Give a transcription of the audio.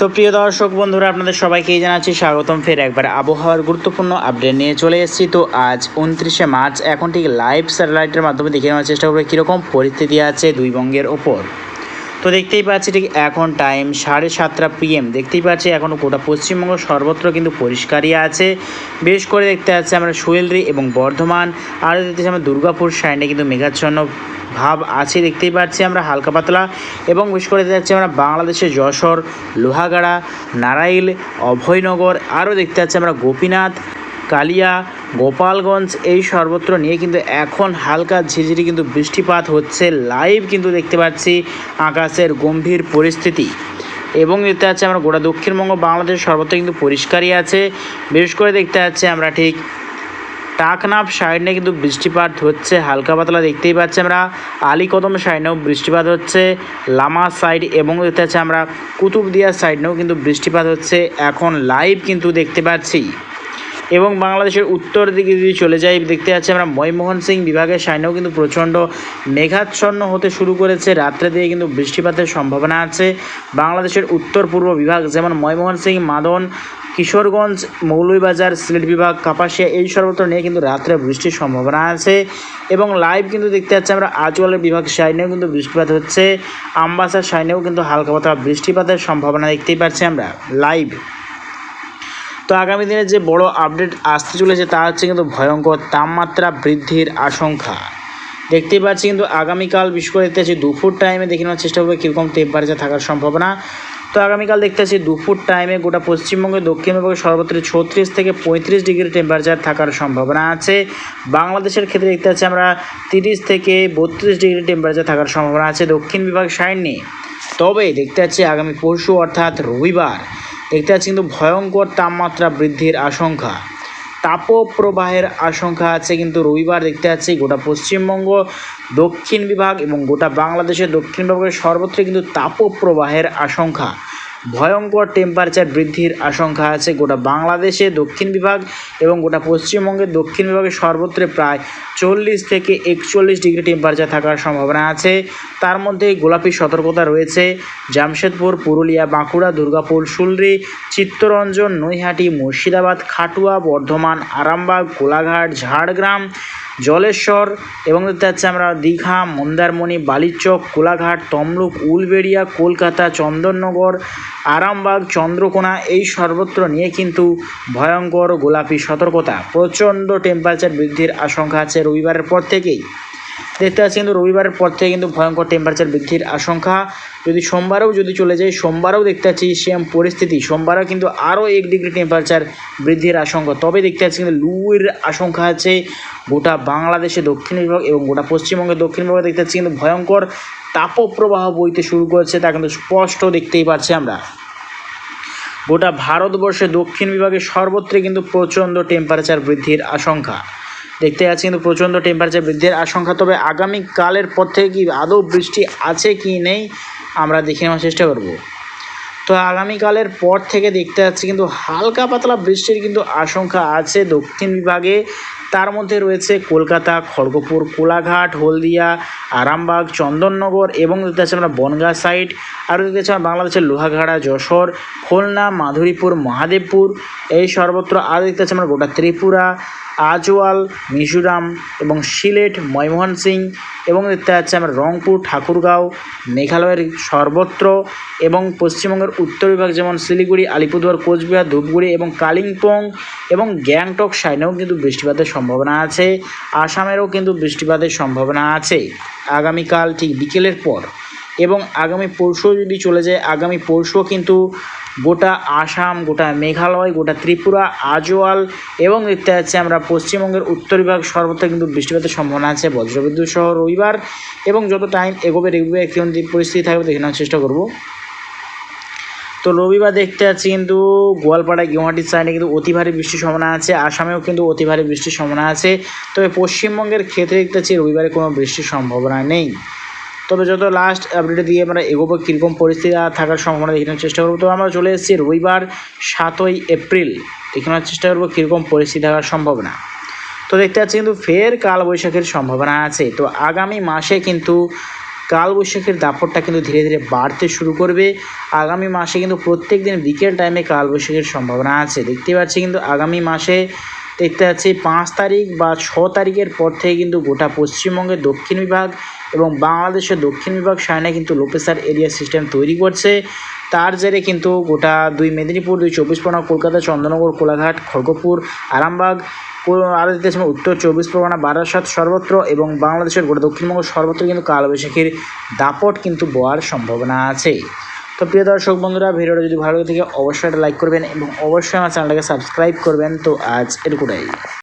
তো প্রিয় দর্শক বন্ধুরা, আপনাদের সবাইকেই জানাচ্ছি স্বাগতম। ফের একবার আবহাওয়ার গুরুত্বপূর্ণ আপডেট নিয়ে চলে এসেছি। তো আজ উনত্রিশে মার্চ, এখন ঠিক লাইভ স্যাটেলাইটের মাধ্যমে দেখে নেওয়ার চেষ্টা করবে কীরকম পরিস্থিতি আছে দুই বঙ্গের ওপর। তো দেখতেই পাচ্ছি ঠিক এখন টাইম সাড়ে সাতটা পিএম দেখতেই পাচ্ছি এখনও গোটা পশ্চিমবঙ্গ সর্বত্র কিন্তু পরিষ্কারই আছে। বেশ করে দেখতে পাচ্ছি আমরা সুয়েলরি এবং বর্ধমান। আরও দেখতে পাচ্ছি আমরা দুর্গাপুর সাইডে কিন্তু মেঘাচ্ছন্ন ভাব আছে, দেখতেই পাচ্ছি আমরা হালকা পাতলা এবং বিশেষ করে দেখতে পাচ্ছি আমরা বাংলাদেশের যশোর, লোহাগাড়া, নারাইল, অভয়নগর, আরও দেখতে পাচ্ছি আমরা গোপীনাথ, কালিয়া, গোপালগঞ্জ, এই সর্বত্র নিয়ে কিন্তু এখন হালকা ঝিঝিরি কিন্তু বৃষ্টিপাত হচ্ছে। লাইভ কিন্তু দেখতে পাচ্ছি আকাশের গম্ভীর পরিস্থিতি। এবং দেখতে পাচ্ছি আমরা গোটা দক্ষিণবঙ্গ, বাংলাদেশ সর্বত্র কিন্তু পরিষ্কারই আছে। বিশেষ করে দেখতে পাচ্ছি আমরা ঠিক টাকনাফ সাইডে কিন্তু বৃষ্টিপাত হচ্ছে, হালকা পাতলা দেখতেই পাচ্ছি আমরা। আলীকদম সাইডেও বৃষ্টিপাত হচ্ছে, লামা সাইড এবং দেখতে পাচ্ছি আমরা কুতুবদিয়া সাইডেও কিন্তু বৃষ্টিপাত হচ্ছে। এখন লাইভ কিন্তু দেখতে পাচ্ছি। এবং বাংলাদেশের উত্তর দিকে যদি চলে যাই, দেখতে পাচ্ছি আমরা ময়মোহন সিং বিভাগের সাইনেও কিন্তু প্রচণ্ড মেঘাচ্ছন্ন হতে শুরু করেছে। রাত্রে দিয়ে কিন্তু বৃষ্টিপাতের সম্ভাবনা আছে। বাংলাদেশের উত্তর পূর্ব বিভাগ যেমন ময়মোহন সিং মাদন, কিশোরগঞ্জ, মৌলভীবাজার, সিলেট বিভাগ, কাপাসিয়া, এই সর্বত্র নিয়ে কিন্তু রাত্রে বৃষ্টির সম্ভাবনা আছে। এবং লাইভ কিন্তু দেখতে পাচ্ছি আমরা আজওয়ালের বিভাগ সাইনেও কিন্তু বৃষ্টিপাত হচ্ছে। আমবাসার সাইনেও কিন্তু হালকা পাতলা বৃষ্টিপাতের সম্ভাবনা দেখতেই পাচ্ছি আমরা লাইভ তো আগামী দিনে যে বড় আপডেট আসতে চলেছে তা হচ্ছে কিন্তু ভয়ঙ্কর তাপমাত্রা বৃদ্ধির আশঙ্কা। দেখতেই পাচ্ছি কিন্তু আগামীকাল বিশেষ করে দেখতে দুপুর টাইমে দেখে নেওয়ার চেষ্টা করবে কীরকম টেম্পারেচার থাকার সম্ভাবনা। তো আগামীকাল দেখতে পাচ্ছি দুপুর টাইমে গোটা পশ্চিমবঙ্গে, দক্ষিণ বিভাগে সর্বত্র ছত্রিশ থেকে পঁয়ত্রিশ ডিগ্রি টেম্পারেচার থাকার সম্ভাবনা আছে। বাংলাদেশের ক্ষেত্রে দেখতে পাচ্ছি আমরা তিরিশ থেকে বত্রিশ ডিগ্রি টেম্পারেচার থাকার সম্ভাবনা আছে দক্ষিণ বিভাগ সাইড নিয়ে। তবে দেখতে পাচ্ছি আগামী পরশু অর্থাৎ রবিবার দেখতে পাচ্ছি কিন্তু ভয়ঙ্কর তাপমাত্রা বৃদ্ধির আশঙ্কা। তাপপ্রবাহের আশঙ্কা আছে কিন্তু রবিবার দেখতে পাচ্ছি গোটা পশ্চিমবঙ্গ, দক্ষিণ বিভাগ এবং গোটা বাংলাদেশের দক্ষিণ বিভাগের সর্বত্র কিন্তু তাপপ্রবাহের আশঙ্কা। ভয়ঙ্কর টেম্পারেচার বৃদ্ধির আশঙ্কা আছে। গোটা বাংলাদেশে দক্ষিণ বিভাগ এবং গোটা পশ্চিমবঙ্গের দক্ষিণ বিভাগে সর্বত্র প্রায় চল্লিশ থেকে একচল্লিশ ডিগ্রি টেম্পারেচার থাকার সম্ভাবনা আছে। তার মধ্যে গোলাপি সতর্কতা রয়েছে। জামশেদপুর, পুরুলিয়া, বাঁকুড়া, দুর্গাপুর, সুলরি, চিত্তরঞ্জন, নৈহাটি, মুর্শিদাবাদ, খাটুয়া, বর্ধমান, আরামবাগ কোলাঘাট ঝাড়গ্রাম জলেশ্বর এবং দেখতে পাচ্ছি আমরা দীঘা, মন্দারমণি, বালিচক, কোলাঘাট, তমলুক, উলবেড়িয়া, কলকাতা, চন্দননগর, আরামবাগ, চন্দ্রকোনা এই সর্বত্র নিয়ে কিন্তু ভয়ঙ্কর গোলাপি সতর্কতা। প্রচণ্ড টেম্পারেচার বৃদ্ধির আশঙ্কা আছে রবিবারের পর থেকেই। দেখতে পাচ্ছি কিন্তু রবিবারের পর থেকে কিন্তু ভয়ঙ্কর টেম্পারেচার বৃদ্ধির আশঙ্কা। যদি সোমবারেও যদি চলে যায়, সোমবারেও দেখতে পাচ্ছি সেম পরিস্থিতি। সোমবারেও কিন্তু আরও এক ডিগ্রি টেম্পারেচার বৃদ্ধির আশঙ্কা। তবে দেখতে পাচ্ছি কিন্তু লুয়ের আশঙ্কা আছে গোটা বাংলাদেশে দক্ষিণ বিভাগ এবং গোটা পশ্চিমবঙ্গে দক্ষিণ বিভাগে দেখতে পাচ্ছি কিন্তু ভয়ঙ্কর তাপপ্রবাহ বইতে শুরু করেছে, তা কিন্তু স্পষ্ট দেখতেই পাচ্ছি আমরা। গোটা ভারতবর্ষে দক্ষিণ বিভাগে সর্বত্রই কিন্তু প্রচণ্ড টেম্পারেচার বৃদ্ধির আশঙ্কা। দেখতে যাচ্ছি কিন্তু প্রচণ্ড টেম্পারেচার বৃদ্ধির আশঙ্কা, তবে আগামীকালের পর থেকে কি আদৌ বৃষ্টি আছে কি নেই, আমরা দেখে নেওয়ার চেষ্টা করব। তো আগামীকালের পর থেকে দেখতে যাচ্ছি কিন্তু হালকা পাতলা বৃষ্টির কিন্তু আশঙ্কা আছে দক্ষিণ বিভাগে। তার মধ্যে রয়েছে কলকাতা, খড়গপুর, কোলাঘাট, হলদিয়া, আরামবাগ, চন্দননগর এবং দেখতে পাচ্ছি আমরা বনগাঁ সাইড আরও দেখতে পাচ্ছি আমরা বাংলাদেশের লোহাঘাড়া যশোর, খুলনা, মাধুরীপুর, মহাদেবপুর, এই সর্বত্র আরও দেখতে পাচ্ছি আমরা গোটা ত্রিপুরা, আজওয়াল, মিজোরাম এবং সিলেট ময়মোহন সিং এবং দেখতে পাচ্ছি আমরা রংপুর, ঠাকুরগাঁও, মেঘালয়ের সর্বত্র এবং পশ্চিমবঙ্গের উত্তর বিভাগ যেমন শিলিগুড়ি, আলিপুরদুয়ার, কোচবিহার, ধূপগুড়ি এবং কালিম্পং এবং গ্যাংটক সাইডেও কিন্তু বৃষ্টিপাতের সম্ভাবনা আছে। আসামেরও কিন্তু বৃষ্টিপাতের সম্ভাবনা আছে। আগামীকাল ঠিক বিকেলের পর এবং আগামী পরশু যদি চলে যায়, আগামী পরশুও কিন্তু গোটা আসাম, গোটা মেঘালয়, গোটা ত্রিপুরা আজওয়াল এবং দেখতে পাচ্ছি আমরা পশ্চিমবঙ্গের উত্তর বিভাগ সর্বত্র কিন্তু বৃষ্টিপাতের সম্ভাবনা আছে। বজ্রবিদ্যুৎ সহ রবিবার এবং যত টাইম এগোবে এগোবে কেমন পরিস্থিতি থাকবে, দেখে নেওয়ার চেষ্টা করব। তো রবিবার দেখতে পাচ্ছি কিন্তু গোয়ালপাড়ায় গুয়াহাটির সাইডে কিন্তু অতি ভারী বৃষ্টির সম্ভাবনা আছে, আসামেও কিন্তু অতি ভারী বৃষ্টির সম্ভাবনা আছে। তবে পশ্চিমবঙ্গের ক্ষেত্রে দেখতে পাচ্ছি রবিবারে কোনো বৃষ্টির সম্ভাবনা নেই। তবে যত লাস্ট আপডেট দিয়ে আমরা এগোবো, কীরকম পরিস্থিতি থাকার সম্ভাবনা দেখে নেওয়ার চেষ্টা করব। তো আমরা চলে এসেছি রবিবার সাতই এপ্রিল দেখে নেওয়ার চেষ্টা করব কীরকম পরিস্থিতি থাকার সম্ভাবনা। তো দেখতে পাচ্ছি কিন্তু ফের কালবৈশাখীর সম্ভাবনা আছে। তো আগামী মাসে কিন্তু কালবৈশাখীর দাপটটা কিন্তু ধীরে ধীরে বাড়তে শুরু করবে। আগামী মাসে কিন্তু প্রত্যেক দিন বিকেল টাইমে কালবৈশাখীর সম্ভাবনা আছে। দেখতে পাচ্ছি কিন্তু আগামী মাসে দেখতে পাচ্ছি পাঁচ তারিখ বা ছ তারিখের পর থেকে কিন্তু গোটা পশ্চিমবঙ্গের দক্ষিণ বিভাগ এবং বাংলাদেশের দক্ষিণ বিভাগ, সায়না কিন্তু লোপেসার এরিয়া সিস্টেম তৈরি করছে। তার জেরে কিন্তু গোটা দুই মেদিনীপুর, দুই চব্বিশ পরগনা, কলকাতা চন্দ্রনগর কোলাঘাট, খড়গপুর, আরামবাগ আরও দেখতে পাচ্ছি উত্তর চব্বিশ পরগনা, বারাসাত সর্বত্র এবং বাংলাদেশের গোটা দক্ষিণবঙ্গ সর্বত্র কিন্তু কালবৈশাখীর দাপট কিন্তু বওয়ার সম্ভাবনা আছে। তো প্রিয় দর্শক বন্ধুরা, ভিডিওটা যদি ভালো লাগে থাকে, অবশ্যই একটা লাইক করবেন এবং অবশ্যই আমার চ্যানেলটাকে সাবস্ক্রাইব করবেন। তো আজ এটুকুটাই।